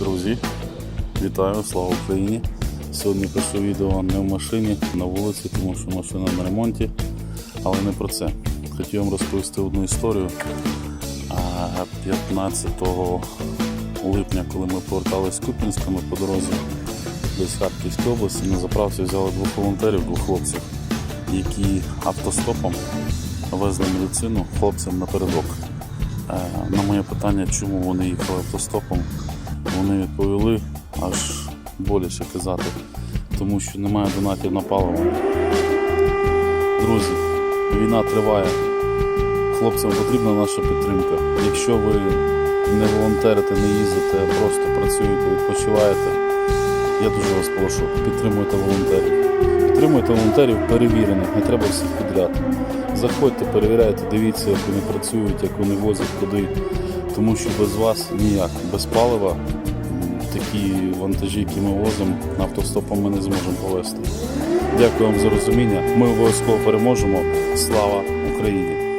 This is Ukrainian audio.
Друзі, вітаю, слава Україні! Сьогодні пишу відео не в машині, на вулиці, тому що машина на ремонті, але не про це. Хотів вам розповісти одну історію. 15 липня, коли ми поверталися з Купінська, ми по дорозі десь Харківській області на заправці взяли двох волонтерів, двох хлопців, які автостопом везли медицину хлопцям напередок. Е, На моє питання, чому вони їхали автостопом, вони відповіли аж боляче казати, тому що немає донатів на паливо. Друзі, війна триває. Хлопцям потрібна наша підтримка. Якщо ви не волонтерите, не їздите, а просто працюєте, відпочиваєте, я дуже вас прошу, підтримуйте волонтерів. Підтримуйте волонтерів перевірених, не треба всіх підряд. Заходьте, перевіряйте, дивіться, як вони працюють, як вони возять куди. Тому що без вас ніяк, без палива такі вантажі, які ми возимо, автостопом ми не зможемо повезти. Дякую вам за розуміння. Ми обов'язково переможемо. Слава Україні!